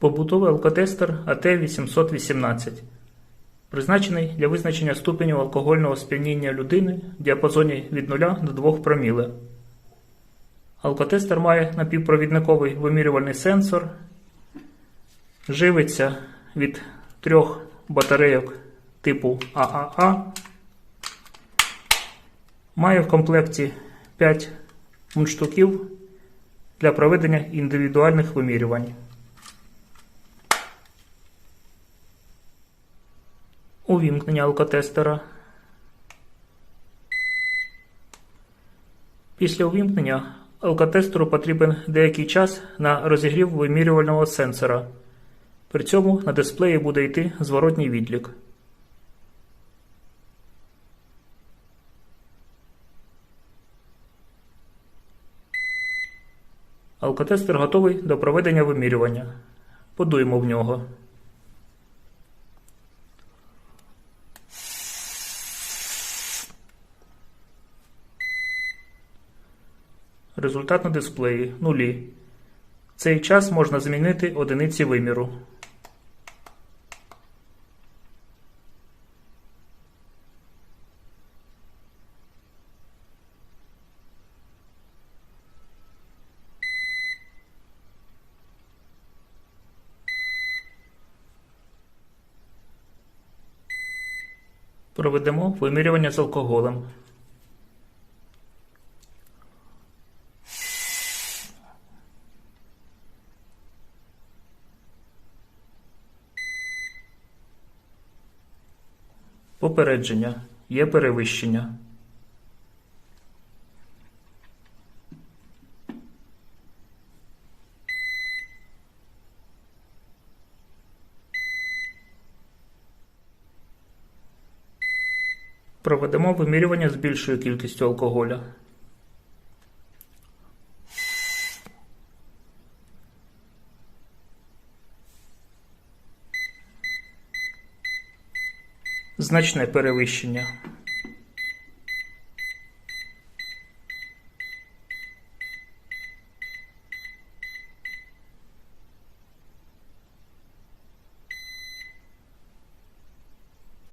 Побутовий алкотестер АТ-818 призначений для визначення ступеню алкогольного сп'яніння людини в діапазоні від 0 до 2 проміле. Алкотестер має напівпровідниковий вимірювальний сенсор, живиться від трьох батарейок типу ААА, має в комплекті 5 мундштуків для проведення індивідуальних вимірювань. Увімкнення алкотестера. Після увімкнення алкотестеру потрібен деякий час на розігрів вимірювального сенсора. При цьому на дисплеї буде йти зворотній відлік. Алкотестер готовий до проведення вимірювання. Подуємо в нього. Результат на дисплеї нулі. Цей час можна змінити одиниці виміру. Проведемо вимірювання з алкоголем. Попередження. Є перевищення. Проведемо вимірювання з більшою кількістю алкоголя. Значне перевищення.